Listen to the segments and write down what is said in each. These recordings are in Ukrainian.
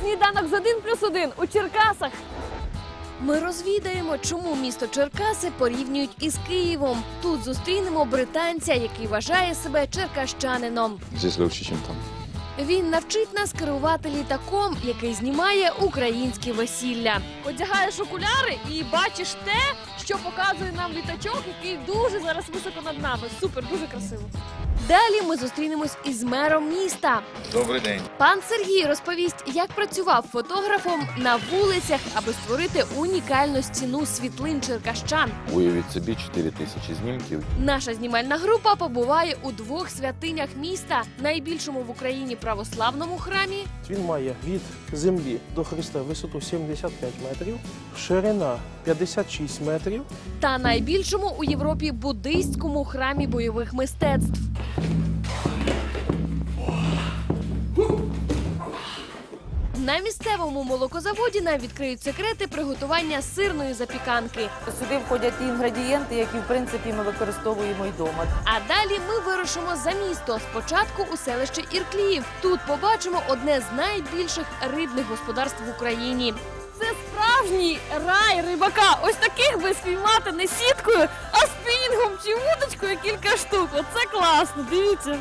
Сніданок з 1 плюс 1 у Черкасах. Ми розвідаємо, чому місто Черкаси порівнюють із Києвом. Тут зустрінемо британця, який вважає себе черкащанином. Здесь легче, чем там. Він навчить нас керувати літаком, який знімає українські весілля. Одягаєш окуляри і бачиш те, що показує нам літачок, який дуже зараз високо над нами. Супер, дуже красиво. Далі ми зустрінемось із мером міста. Добрий день. Пан Сергій розповість, як працював фотографом на вулицях, аби створити унікальну стіну світлин черкащан. Уявіть собі 4 тисячі знімків. Наша знімальна група побуває у двох святинях міста, найбільшому в Україні православному храмі Він має від землі до Христа висоту 75 метрів, ширина 56 метрів. та найбільшому у Європі буддийському храмі бойових мистецтв. На місцевому молокозаводі нам відкриють секрети приготування сирної запіканки. Сюди входять ті інгредієнти, які в принципі ми використовуємо і вдома. А далі ми вирушимо за місто. Спочатку у селище Іркліїв. Тут побачимо одне з найбільших рибних господарств в Україні. Це справжній рай рибака. Ось таких би спіймати не сіткою, а спінінгом чи вудочкою кілька штук. Оце класно. Дивіться.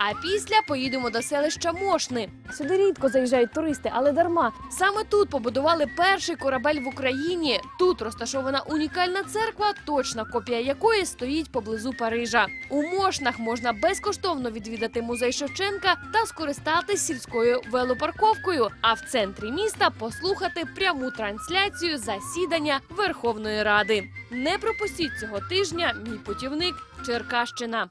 А після поїдемо до селища Мошни. Сюди рідко заїжджають туристи, але дарма. Саме тут побудували перший корабель в Україні. Тут розташована унікальна церква, точна копія якої стоїть поблизу Парижа. У Мошнах можна безкоштовно відвідати музей Шевченка та скористатись сільською велопарковкою. А в центрі міста послухати пряму трансляцію засідання Верховної Ради. Не пропустіть цього тижня. Мій путівник Черкащина.